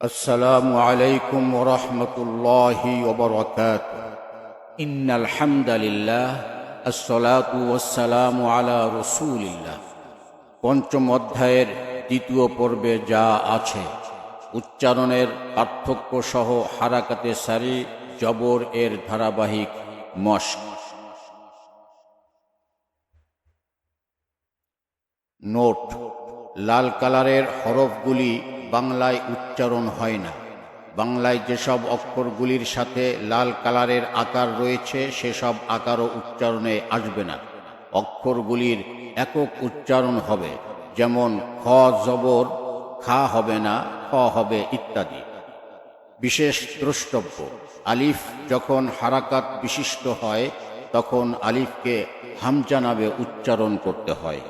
السلام عليكم ورحمة الله وبركاته إن الحمد لله الصلاة والسلام على رسول الله পঞ্চম অধ্যায়ের দ্বিতীয় পর্বে যা আছে উচ্চারণের পার্থক্য সহ হারাকাতে সারি জবর এর ধারাবাহিক মস্ক নোট লাল কালারের হরফগুলি বাংলায় উচ্চারণ হয় না। বাংলায় যেসব অক্ষরগুলির সাথে লাল কালারের আকার রয়েছে, সেসব আকারও উচ্চারণে আসবে না। অক্ষরগুলির একক উচ্চারণ হবে, যেমন খ জবর, খা হবে না, খ হবে ইত্যাদি। বিশেষ দ্রষ্টব্য, আলিফ যখন হারাকাত বিশিষ্ট হয়, তখন আলিফকে হামজা নামে উচ্চারণ করতে হয়।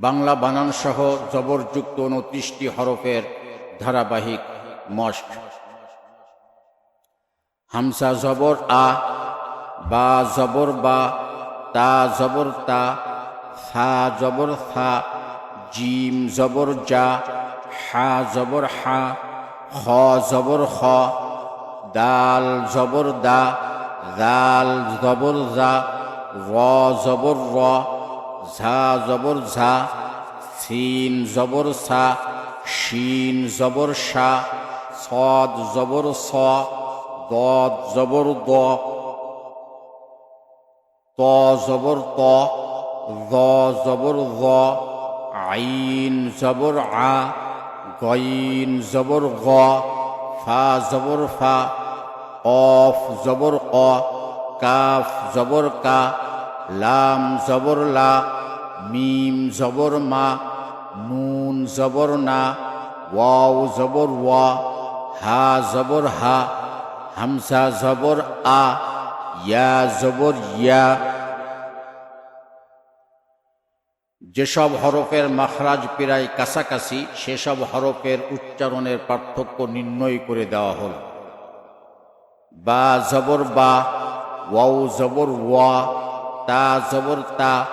বাংলা বানান সহ জবরযুক্ত উনত্রিশটি হরফের ধারাবাহিক মস্ক। হামসা জবর আ, বা জবর বা, তা জবর তা, সা জবর সা, জিম জবর যা হা জবর হা, খ জবর খ, দাল জবর দা, দাল জবর দা, র জবর র ঝা, জবর ঝা সিন জবর সা শিন জবর সা, সদ, জবর স দদ জবর দ ত, জবর ত দ জবর গ, আইন, জবর আ, গইন, জবর গ, ফা, জবর ফা, অফ, জবর অ, কাফ, জবর কা, লাম, জবর লা মিম জবর মা, নুন জবর না, ওয়াও জবর ওয়া, হা জবর হা, হামসা জবর আ, ইয়া জবর ইয়া। যেসব হরফের মাখরাজ প্রায় কাছাকাছি, সেসব হরফের উচ্চারণের পার্থক্য নির্ণয় করে দেওয়া হল। বা জবর বা, ওয়াও জবর ওয়া, তা জবর তা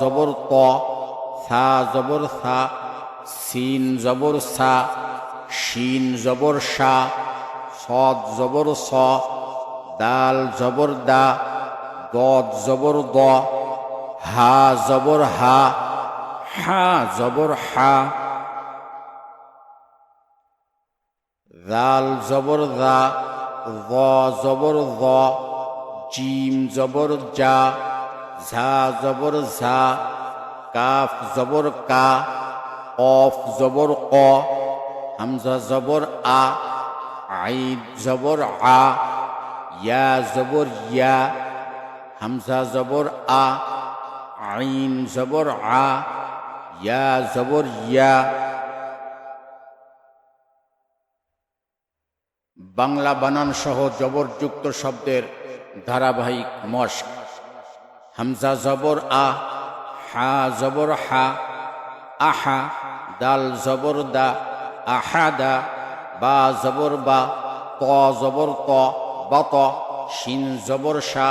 জবর ত সা জবর সা সিন জবর সা শিন জবর সা সদ জবর স, দাল জবর দা, দদ জবর দ, হা জবর হা হা জবর হা, দাল জবর দা জবর জিম জবর যা ঝা জবর ঝা, কাফ জবর কা, অফ জবর ক, হামজা জবর আ, আইদ জবর আ, ইয়া জবর ইয়া, হামজা জবর আ, আইন জবর আ, ইয়া জবর ইয়া। বাংলা বানান সহ জবরযুক্ত শব্দের ধারাবাহিক মস্ক হামজা জবর আ, হা জবর হা, আহা, দাল জবর দা আহাদা বা জবর বা ত জবর ত বত শিন জবর সা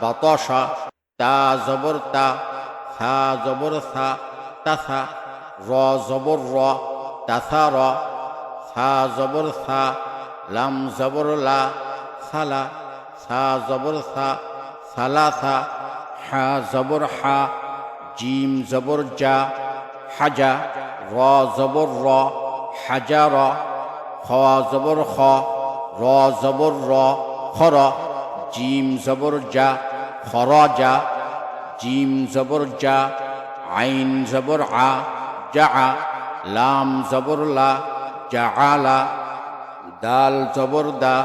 বতসা তা জবর তা, থা জবর থা তাথা র জবর র তাথা র, থা জবর থা, লাম জবর লা সালা সা জবর সা সালাসা হা জবর হা, জিম জবর যা হাজা, র জবর র, হাজা র, খ জবর খ, র জবর র খর জিম জবর যা খর যা জিম জবর যা আইন জবর আ যা লাম জবর লা যা আলা দাল জবর দা,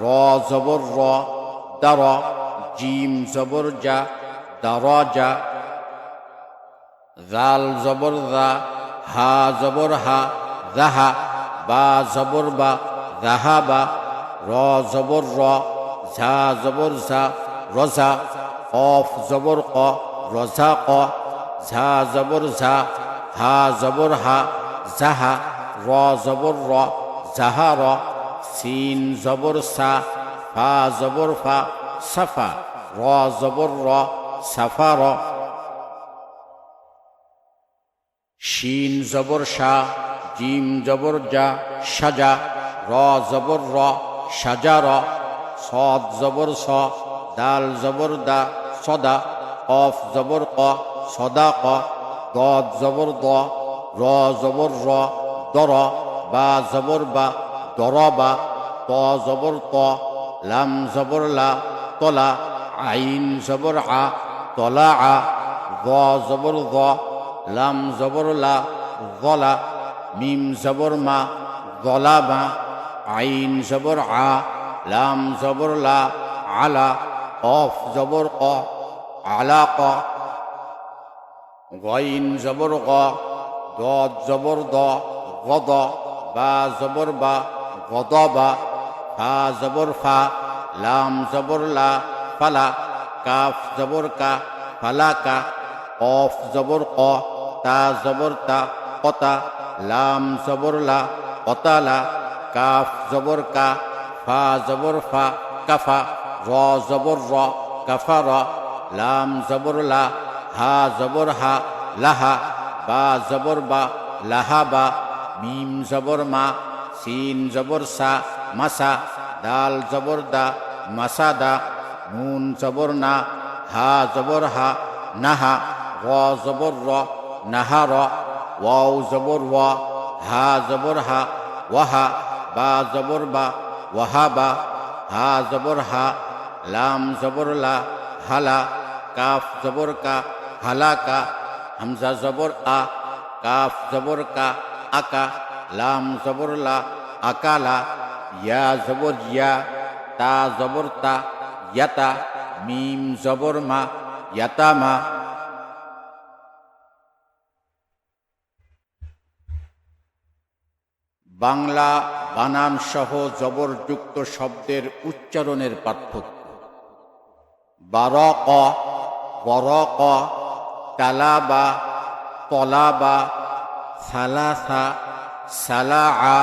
র জবর র দার জিম জবর যা দার যা জাল জবর দা হা জবর হা, জাহা, বা জবর বা, জাহা বা, র জবর র, ঝা জবর ঝা, রজা, অফ জবর ক রজা ক ঝা জবর ঝা, হা জবর হা, জাহা, র জবর র, জাহা র, সিন জবর সা, ফা জবর ফা, সাফা, র জবর র সাফা র শিন জবর শাহ জিম জবর জা, সাজা, র জবর র, সাজা র, সদ জবর স, দাল জবর দা, সদা কফ জবর ক, সদা ক দদ জবর দ, র জবর র, দর, বা জবর বা, দর বা, ত জবর ত, লাম জবর লা তলা আইন জবর আ তলা আ জবর গ লাম জবর লা গলা মিম জবর মা গলা মা আইন জবর আ, লাম জবর লা, আলা, অফ জবর ক আলা ক গইন জবর গ, দদ জবর দ, গদ, বা জবর বা গদ বা ফা জবর ফা, লাম জবর লা, ফালা কাফ জবর কা, ফালা কা, কফ জবর ক, তা জবর তা, কতা, লাম জবর লা কতালা কাফ জবর কা, ফা জবর ফা, কাফা, র জবর র, কাফা র, লাম জবর লা, হা জবর হা, লাহা, বা জবর বা, লাহা বা, মিম জবর মা, সিন জবর সা, মাসা, দাল জবর দা, মাসা দা নুন জবর না, হা জবর হা, নাহা, র জবর র, নাহা র, ওয়াও জবর ওয়া, হা জবর হা, ওয়াহা, বা জবর বা, ওয়াহা বা, হা জবর হা, লাম জবর লা, হালা, কাফ জবর কা হালাকা হামজা জবর আ, কাফ জবর কা আকা লাম জবর লা আকালা ইয়া জবর ইয়া, তা জবর তা ইয়াতা মিম জবর মা ইয়াতামা বাংলা বানান সহ জবরযুক্ত শব্দের উচ্চারণের পার্থক্য। বারক, বরক, তালাবা, তলাবা, সালাসা, সালাআ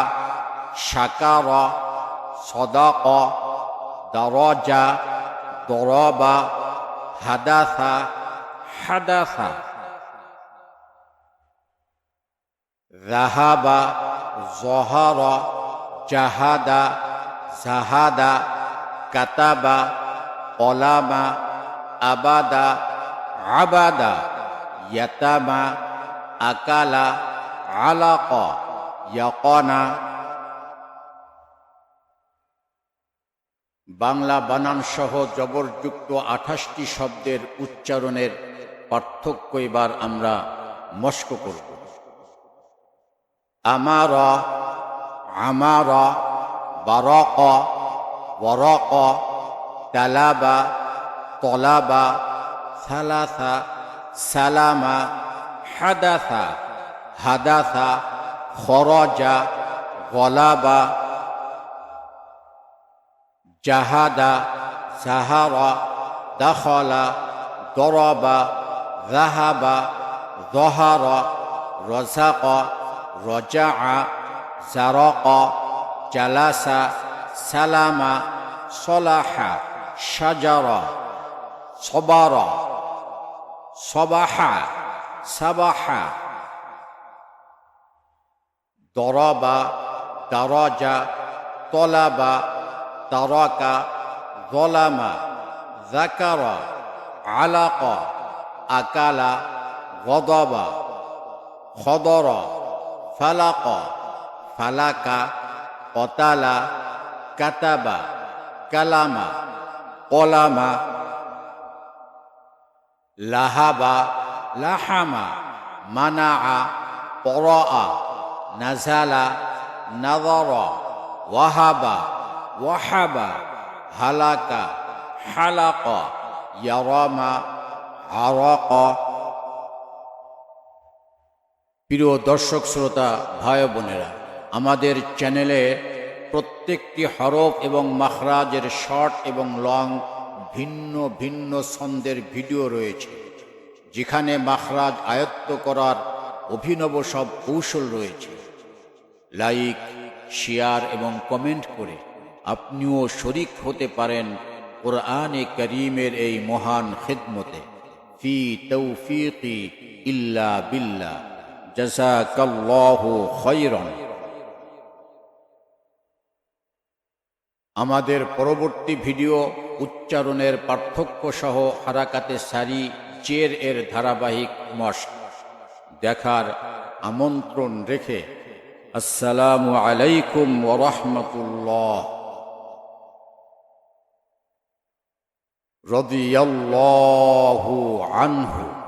সাকার সদাক, দরজা। ضرابة حدث حدث ذهب ظهر جهد زهاد كتب قلم أبد عبد يتم أكل علق يقنا বাংলা বানান সহ জবরযুক্ত আঠাশটি শব্দের উচ্চারণের পার্থক্য এবার আমরা মস্ক করব। আমার আমার, বারক বরক তালাবা, তলাবা, সালাসা, সালামা, হাদাসা হাদাসা, খরজা, গলাবা جهد سهر دخل ضرب ذهب ظهر رزق رجع زرق جلس سلم صلح شجر صبر صبح سبح ضرب درج طلب تراك ظلما ذكر علق أكل غضب خضر فلق فلك قتل كتب كلم قلم لهب لحم منع قرأ نزل نظر وهب. ওয়াহাবা, হালাকা, হালাক, ইয়ারামা, আরক। প্রিয় দর্শক, শ্রোতা, ভাই বোনেরা, আমাদের চ্যানেলে প্রত্যেকটি হরফ এবং মাখরাজের শর্ট এবং লং ভিন্ন ভিন্ন ছন্দের ভিডিও রয়েছে, যেখানে মাখরাজ আয়ত্ত করার অভিনব সব কৌশল রয়েছে। লাইক, শেয়ার এবং কমেন্ট করে আপনিও শরিক হতে পারেন কোরআনে করিমের এই মহান খেদমতে। ফি তৌফিকি ইল্লা বিল্লাহ। জাসাকাল্লাহু খৈরন আমাদের পরবর্তী ভিডিও উচ্চারণের পার্থক্য সহ হারাকাতে সারি চের এর ধারাবাহিক মস্ক। দেখার আমন্ত্রণ রেখে। আসসালামু আলাইকুম ওরহমতুল্লাহ رضي الله عنه.